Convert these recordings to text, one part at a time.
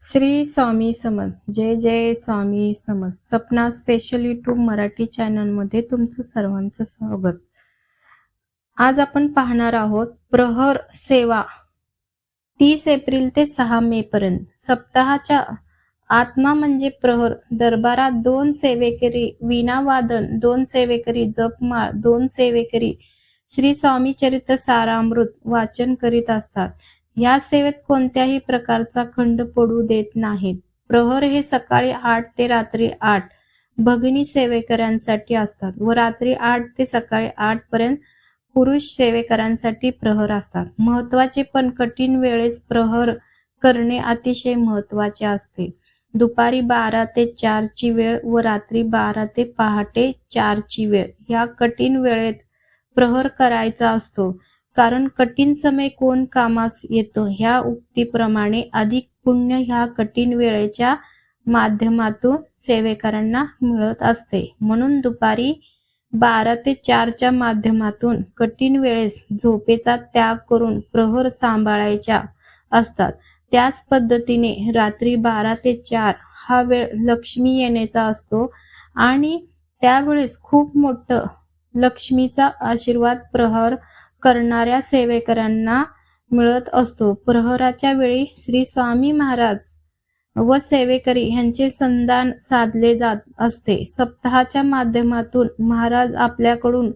श्री स्वामी समर्थ. जय जय Swami Samarth. Sapna special YouTube Marathi चॅनलमध्ये तुमचं सर्वांचं स्वागत. आज आपण पाहणार आहोत प्रहर सेवा. तीस एप्रिल ते सहा मे पर्यंत. सप्ताहाच्या आत्मा म्हणजे प्रहर. दरबारात दोन सेवेकरी वीणावादन दोन सेवेकरी जपमाळ दोन सेवेकरी श्री स्वामी चरित्र सारामृत वाचन करीत असतात. या सेवेत कोणत्याही प्रकारचा खंड पडू देत नाहीत. प्रहर हे सकाळी आठ ते रात्री आठ भगिनी सेवेकऱ्यांसाठी असतात व रात्री आठ ते सकाळी आठ पर्यंत पुरुष सेवेकरांसाठी प्रहर असतात. महत्त्वाचे पण कठीण वेळेस प्रहर करणे अतिशय महत्त्वाचे असते. दुपारी बारा ते चारची वेळ व रात्री बारा ते पहाटे चारची वेळ ह्या कठीण वेळेत प्रहर करायचा असतो. कारण कठीण समय कोण कामास येतो? ह्या उक्तीप्रमाणे अधिक पुण्य ह्या कठीण वेळेच्या माध्यमातून सेवेकरांना मिळत असते. म्हणून दुपारी बारा ते चारच्या माध्यमातून कठीण वेळेस झोपेचा त्याग करून प्रहर सांभाळायच्या असतात. त्याच पद्धतीने रात्री बारा ते चार हा वेळ लक्ष्मी येण्याचा असतो आणि त्यावेळेस खूप मोठं लक्ष्मीचा आशीर्वाद प्रहर करणाऱ्या सेवेकरांना मिळत असतो. प्रहराच्या वेळी श्री स्वामी महाराज व सेवेकरी यांचे संधान साधले जात असते. सप्ताहाच्या माध्यमातून महाराज आपल्याकडून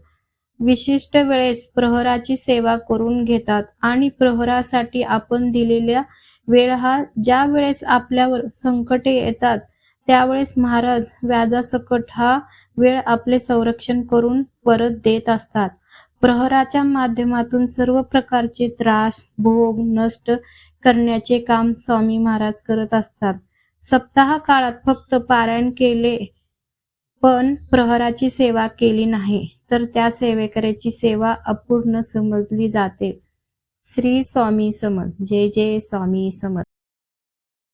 विशिष्ट वेळेस प्रहराची सेवा करून घेतात आणि प्रहरासाठी आपण दिलेल्या वेळ हा ज्या वेळेस आपल्यावर संकटे येतात त्यावेळेस महाराज व्याजासकट हा वेळ आपले संरक्षण करून परत देत असतात. प्रहराच्या माध्यमातून सर्व प्रकारचे त्रास भोग नष्ट करण्याचे काम स्वामी महाराज करत असतात. सप्ताह काळात फक्त पारायण केले पण प्रहराची सेवा केली नाही तर त्या सेवेकऱ्याची सेवा अपूर्ण समजली जाते. श्री स्वामी समज जय जय स्वामी समज